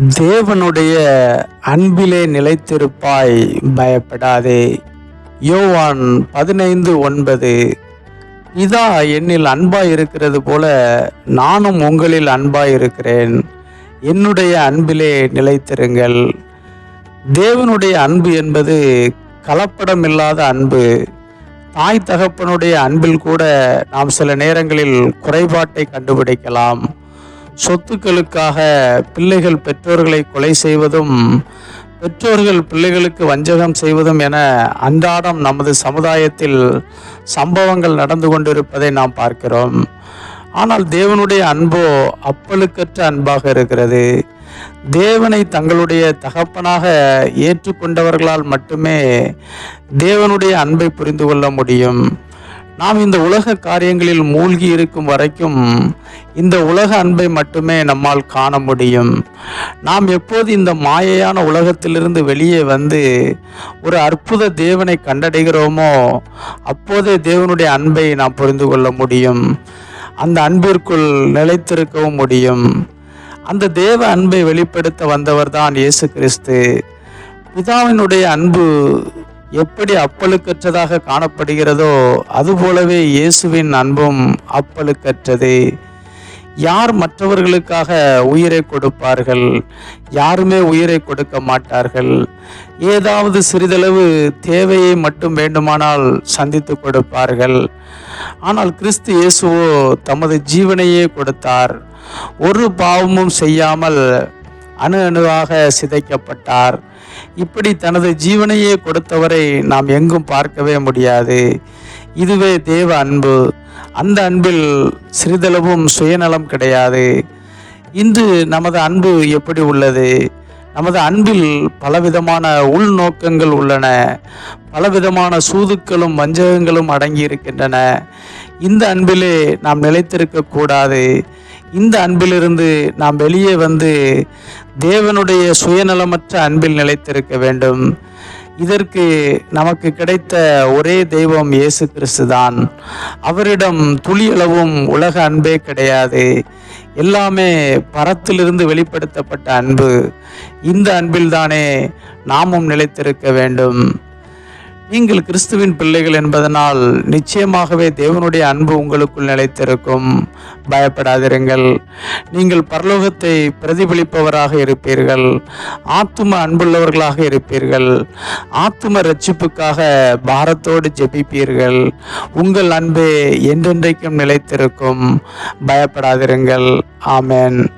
தேவனுடைய அன்பிலே நிலைத்திருப்பாய் பயப்படாதே. யோவான் பதினைந்து ஒன்பது இதா என்னில் அன்பாய் இருக்கிறது போல நானும் உங்களில் அன்பாய் இருக்கிறேன். என்னுடைய அன்பிலே நிலைத்திருங்கள். தேவனுடைய அன்பு என்பது கலப்படமில்லாத அன்பு. தாய் தகப்பனுடைய அன்பில் கூட நாம் சில நேரங்களில் குறைபாட்டை கண்டுபிடிக்கலாம். சொத்துக்களுக்காக பிள்ளைகள் பெற்றோர்களை கொலை செய்வதும் பெற்றோர்கள் பிள்ளைகளுக்கு வஞ்சகம் செய்வதும் என அன்றாடம் நமது சமுதாயத்தில் சம்பவங்கள் நடந்து கொண்டிருப்பதை நாம் பார்க்கிறோம். ஆனால் தேவனுடைய அன்போ அப்பழுக்கற்ற அன்பாக இருக்கிறது. தேவனை தங்களுடைய தகப்பனாக ஏற்றுக்கொண்டவர்களால் மட்டுமே தேவனுடைய அன்பை புரிந்து கொள்ள முடியும். நாம் இந்த உலக காரியங்களில் மூழ்கி இருக்கும் வரைக்கும் இந்த உலக அன்பை மட்டுமே நம்மால் காண முடியும். நாம் எப்போது இந்த மாயையான உலகத்திலிருந்து வெளியே வந்து ஒரு அற்புத தேவனை கண்டடைகிறோமோ அப்போதே தேவனுடைய அன்பை நாம் புரிந்து கொள்ள முடியும். அந்த அன்பிற்குள் நிலைத்திருக்கவும் முடியும். அந்த தேவ அன்பை வெளிப்படுத்த வந்தவர் தான் இயேசு கிறிஸ்து. பிதாவினுடைய அன்பு எப்படி அப்பழுக்கற்றதாக காணப்படுகிறதோ அதுபோலவே இயேசுவின் அன்பும் அப்பழுக்கற்றது. யார் மற்றவர்களுக்காக உயிரை கொடுப்பார்கள்? யாருமே உயிரை கொடுக்க மாட்டார்கள். ஏதாவது சிறிதளவு தேவையை மட்டும் வேண்டுமானால் சந்தித்து கொடுப்பார்கள். ஆனால் கிறிஸ்து இயேசுவோ தமது ஜீவனையே கொடுத்தார். ஒரு பாவமும் செய்யாமல் அணு அணுவாக சிதைக்கப்பட்டார். இப்படி தனது ஜீவனையே கொடுத்தவரை நாம் எங்கும் பார்க்கவே முடியாது. இதுவே தேவ அன்பு. அந்த அன்பில் சிறிதளவும் சுயநலம் கிடையாது. இன்று நமது அன்பு எப்படி உள்ளது? நமது அன்பில் பலவிதமான உள்நோக்கங்கள் உள்ளன. பலவிதமான சூதுக்களும் வஞ்சகங்களும் அடங்கி இருக்கின்றன இந்த அன்பிலே நாம் நிலைத்திருக்க கூடாது. இந்த அன்பிலிருந்து நாம் வெளியே வந்து தேவனுடைய சுயநலமற்ற அன்பில் நிலைத்திருக்க வேண்டும். இதற்கு நமக்கு கிடைத்த ஒரே தெய்வம் இயேசு கிறிஸ்து தான் அவரிடம் துளியளவும் உலக அன்பே கிடையாது. எல்லாமே பரத்திலிருந்து வெளிப்படுத்தப்பட்ட அன்பு. இந்த அன்பில்தானே நாமும் நிலைத்திருக்க வேண்டும். நீங்கள் கிறிஸ்துவின் பிள்ளைகள் என்பதனால் நிச்சயமாகவே தேவனுடைய அன்பு உங்களுக்குள் நிலைத்திருக்கும். பயப்படாதிருங்கள். நீங்கள் பரலோகத்தை பிரதிபலிப்பவராக இருப்பீர்கள். ஆத்தும அன்புள்ளவர்களாக இருப்பீர்கள். ஆத்தும ரட்சிப்புக்காக பாரத்தோடு ஜெபிப்பீர்கள். உங்கள் அன்பு என்றென்றைக்கும் நிலைத்திருக்கும். பயப்படாதிருங்கள். ஆமென்.